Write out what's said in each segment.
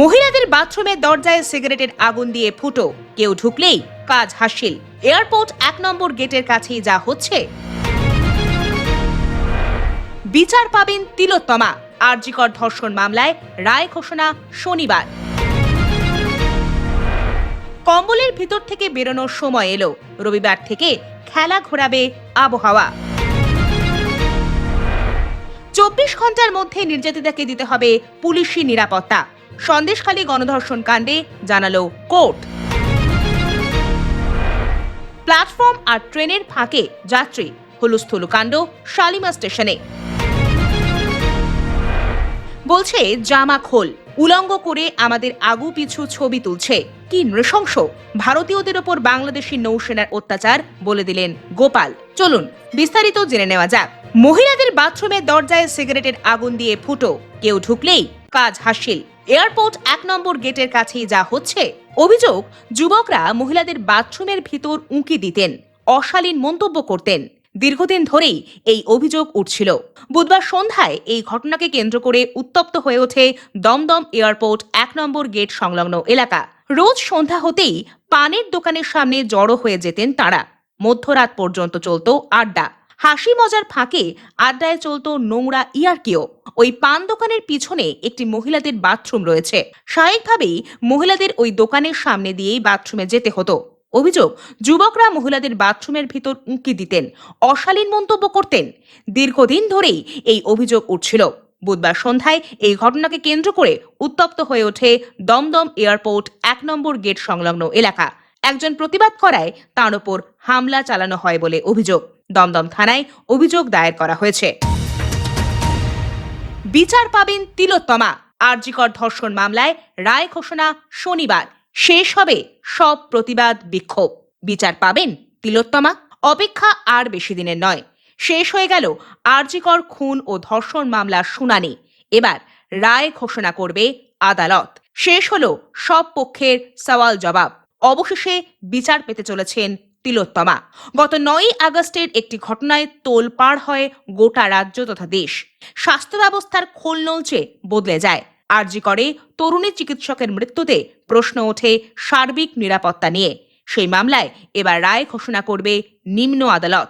মহিলাদের বাথরুমের দরজায় সিগারেটের আগুন দিয়ে ফুটো। কেউ ঢুকলেই কাজ হাসিল। এয়ারপোর্ট এক নম্বর গেটের কাছেই যা হচ্ছে। বিচার পাবেন তিলোত্তমা। আরজিকর ধর্ষণ মামলায় রায় ঘোষণা শনিবার। কম্বলের ভিতর থেকে বেরোনোর সময় এলো। রবিবার থেকে খেলা ঘোরাবে আবহাওয়া। চব্বিশ ঘণ্টার মধ্যে নির্যাতিতাকে দিতে হবে পুলিশি নিরাপত্তা। সন্দেশখালী গণধর্ষণ কাণ্ডে জানালো কোর্ট। প্ল্যাটফর্ম আর ট্রেনের ফাঁকে যাত্রী, হুলুস্থুলু কাণ্ড শালিমা স্টেশনে। বলছে, জামা খোল, উলঙ্গ করে আমাদের আগু পিছু ছবি তুলছে। কি নৃশংস, ভারতীয়দের ওপর বাংলাদেশি নৌসেনার অত্যাচার বলে দিলেন গোপাল। চলুন, বিস্তারিত জেনে নেওয়া যাক। মহিলাদের বাথরুমের দরজায় সিগারেটের আগুন দিয়ে ফুটো, কেউ ঢুকলেই কাজ হাসিল। এয়ারপোর্ট এক নম্বর গেটের কাছেই যা হচ্ছে, অভিযোগ যুবকরা মহিলাদের বাথরুমের ভিতর উঁকি দিতেন, অশালীন মন্তব্য করতেন। দীর্ঘদিন ধরেই এই অভিযোগ উঠছিল। বুধবার সন্ধ্যায় এই ঘটনাকে কেন্দ্র করে উত্তপ্ত হয়ে ওঠে দমদম এয়ারপোর্ট এক নম্বর গেট সংলগ্ন এলাকা। রোজ সন্ধ্যা হতেই পানের দোকানের সামনে জড়ো হয়ে যেতেন তারা। মধ্যরাত পর্যন্ত চলতো আড্ডা। হাসি মজার ফাঁকে আড্ডায় চলতো নোংরা ইয়ার্কিও। ওই পান দোকানের পিছনে একটি মহিলাদের বাথরুম রয়েছে। স্বাভাবিকভাবেই মহিলাদের ওই দোকানের সামনে দিয়েই বাথরুমে যেতে হতো। অভিযোগ, যুবকরা মহিলাদের বাথরুমের ভিতর উঁকি দিতেন, অশালীন মন্তব্য করতেন। দীর্ঘদিন ধরেই এই অভিযোগ উঠছিল। বুধবার সন্ধ্যায় এই ঘটনাকে কেন্দ্র করে উত্তপ্ত হয়ে ওঠে দমদম এয়ারপোর্ট এক নম্বর গেট সংলগ্ন এলাকা। একজন প্রতিবাদ করায় তার ওপর হামলা চালানো হয় বলে অভিযোগ। দমদম থানায় অভিযোগ দায়ের করা হয়েছে। বিচার পাবেন তিলোত্তমা। আরজিকর ধর্ষণ মামলায় রায় ঘোষণা শনিবার। শেষ হবে সব প্রতিবাদ বিক্ষোভ। বিচার পাবেন তিলোত্তমা। অপেক্ষা আর বেশি দিনের নয়। শেষ হয়ে গেল আরজিকর খুন ও ধর্ষণ মামলার শুনানি। এবার রায় ঘোষণা করবে আদালত। শেষ হলো সব পক্ষের সওয়াল জবাব অবশেষে বিচার পেতে চলেছেন তিলোত্তমা। গত নয়ই আগস্টের একটি ঘটনায় তোল পার হয় গোটা রাজ্য তথা দেশ স্বাস্থ্য ব্যবস্থার খোল নলচে বদলে যায়। আরজি করে, তরুণী চিকিৎসকের মৃত্যুতে প্রশ্ন ওঠে সার্বিক নিরাপত্তা নিয়ে। সেই মামলায় এবার রায় ঘোষণা করবে নিম্ন আদালত।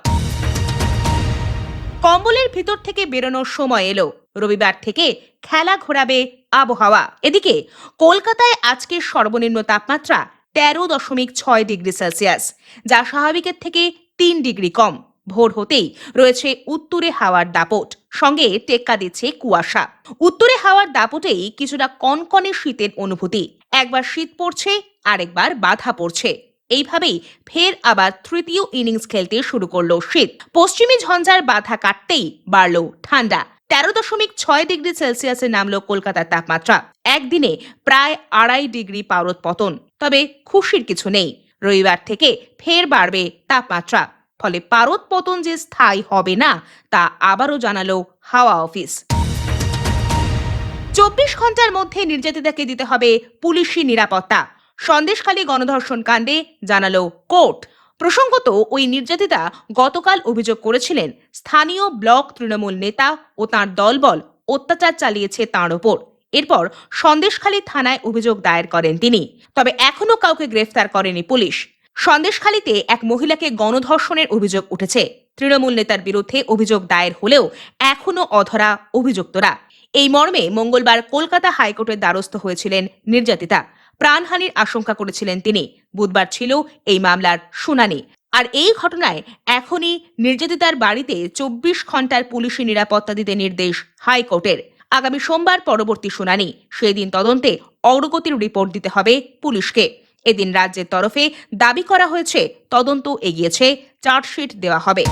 কম্বলের ভিতর থেকে বেরোনোর সময় এলো। রবিবার থেকে খেলা ঘোরাবে আবহাওয়া। এদিকে, কলকাতায় আজকের সর্বনিম্ন তাপমাত্রা তেরো দশমিক ছয় ডিগ্রি সেলসিয়াস, যা স্বাভাবিকের থেকে তিন ডিগ্রি কম। ভোর হতেই রয়েছে উত্তরে হাওয়ার দাপট, সঙ্গে টেক্কা দিচ্ছে কুয়াশা। উত্তরে হাওয়ার দাপটেই কিছুটা কনকনে শীতের অনুভূতি। একবার শীত পড়ছে, আরেকবার বাধা পড়ছে। এইভাবেই ফের আবার তৃতীয় ইনিংস খেলতে শুরু করল শীত। পশ্চিমী ঝঞ্ঝার বাধা কাটতেই বাড়ল ঠান্ডা। তেরো দশমিক ছয় ডিগ্রি সেলসিয়াসে নামলো কলকাতার তাপমাত্রা। একদিনে প্রায় আড়াই ডিগ্রি পারদ পতন। তবে খুশির কিছু নেই। রবিবার থেকে ফের বাড়বে তাপমাত্রা। ফলে পারদ পতন যে স্থায়ী হবে না, তা আবারও জানালো হাওয়া অফিস। চব্বিশ ঘণ্টার মধ্যে নির্যাতিতাকে দিতে হবে পুলিশি নিরাপত্তা। সন্দেশখালী গণধর্ষণ কাণ্ডে জানালো কোর্ট। প্রসঙ্গত, ওই নির্যাতিতা গতকাল অভিযোগ করেছিলেন, স্থানীয় ব্লক তৃণমূল নেতা ও তাঁর দলবল অত্যাচার চালিয়েছে তাঁর ওপর। এরপর সন্দেশখালী থানায় অভিযোগ দায়ের করেন তিনি। তবে এখনও কাউকে গ্রেফতার করেনি পুলিশ। সন্দেশখালীতে এক মহিলাকে গণধর্ষণের অভিযোগ উঠেছে। তৃণমূল নেতার বিরুদ্ধে অভিযোগ দায়ের হলেও এখনও অধরা অভিযুক্তরা। এই মর্মে মঙ্গলবার কলকাতা হাইকোর্টের দ্বারস্থ হয়েছিলেন নির্যাতিতা। প্রাণহানির আশঙ্কা করেছিলেন তিনি। বুধবার ছিল এই মামলার শুনানি। আর এই ঘটনায় এখনই নির্যাতিতার বাড়িতে চব্বিশ ঘণ্টার পুলিশি নিরাপত্তা দিতে নির্দেশ হাইকোর্টের। আগামী সোমবার পরবর্তী শুনানি। সেদিন তদন্তে অগ্রগতির রিপোর্ট দিতে হবে পুলিশকে। এদিন রাজ্যের তরফে দাবি করা হয়েছে, তদন্ত এগিয়েছে, চার্জশিট দেওয়া হবে।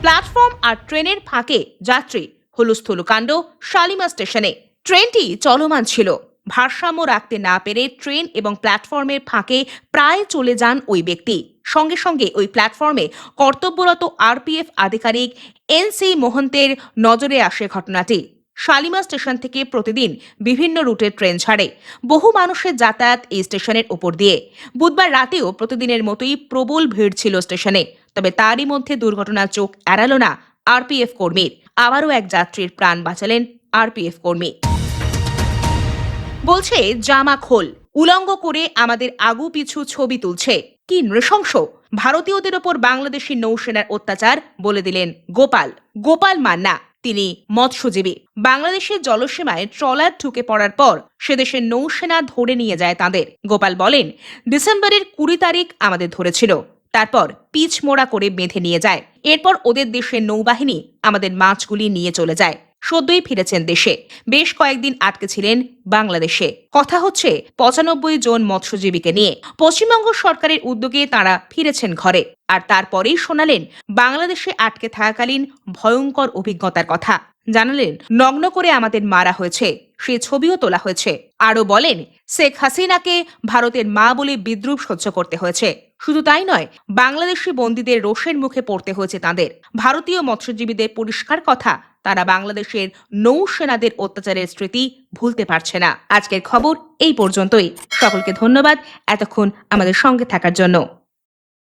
প্ল্যাটফর্ম আর ট্রেনের ফাঁকে যাত্রী, হুলুস্থুলু কাণ্ড শালিমা স্টেশনে। ট্রেনটি চলমান ছিল। ভারসাম্য রাখতে না পেরে ট্রেন এবং প্ল্যাটফর্মের ফাঁকে প্রায় চলে যান ওই ব্যক্তি। সঙ্গে সঙ্গে ওই প্ল্যাটফর্মে কর্তব্যরত আরপিএফ আধিকারিক এনসি মোহন্তের নজরে আসে ঘটনাটি। শালিমা স্টেশন থেকে প্রতিদিন বিভিন্ন রুটের ট্রেন ছাড়ে। বহু মানুষের যাতায়াত এই স্টেশনের উপর দিয়ে। বুধবার রাতেও প্রতিদিনের মতোই প্রবল ভিড় ছিল স্টেশনে। তবে তারই মধ্যে দুর্ঘটনার চোখ এড়ালো না আরপিএফ কর্মীর। আবারও এক যাত্রীর প্রাণ বাঁচালেন আরপিএফ কর্মী। বলছে, জামা খোল। উলঙ্গ করে আমাদের আগু পিছু ছবি তুলছে। কি নৃশংস! ভারতীয়দের ওপর বাংলাদেশি নৌসেনার অত্যাচার বলে দিলেন গোপাল। গোপাল মান্না, তিনি মৎস্যজীবী। বাংলাদেশের জলসীমায় ট্রলার ঢুকে পড়ার পর সেদেশের নৌসেনা ধরে নিয়ে যায় তাদের। গোপাল বলেন, ডিসেম্বরের কুড়ি তারিখ আমাদের ধরেছিল। তারপর পিচ মোড়া করে বেঁধে নিয়ে যায়। এরপর ওদের দেশের নৌবাহিনী আমাদের মাছগুলি নিয়ে চলে যায়। সদ্যই ফিরেছেন দেশে। বেশ কয়েকদিন আটকে ছিলেন বাংলাদেশে। কথা হচ্ছে, পঁচানব্বই জন মৎস্যজীবীকে নিয়ে। পশ্চিমবঙ্গ সরকারের উদ্যোগে তারা ফিরেছেন ঘরে। আর তারপরেই শোনালেন, বাংলাদেশে আটকে থাকাকালীন ভয়ঙ্কর অভিজ্ঞতার কথা। জানালেন, নগ্ন করে আমাদের মারা হয়েছে, সে ছবিও তোলা হয়েছে। আরও বলেন, শেখ হাসিনাকে ভারতের মা বলে বিদ্রুপ সহ্য করতে হয়েছে। শুধু তাই নয়, বাংলাদেশি বন্দীদের রোষের মুখে পড়তে হয়েছে তাদের। ভারতীয় মৎস্যজীবীদের পরিষ্কার কথা তারা বাংলাদেশের নৌসেনাদের অত্যাচারের স্মৃতি ভুলতে পারছে না। আজকের খবর এই পর্যন্তই। সকলকে ধন্যবাদ। এতক্ষণ আমাদের সঙ্গে থাকার জন্য।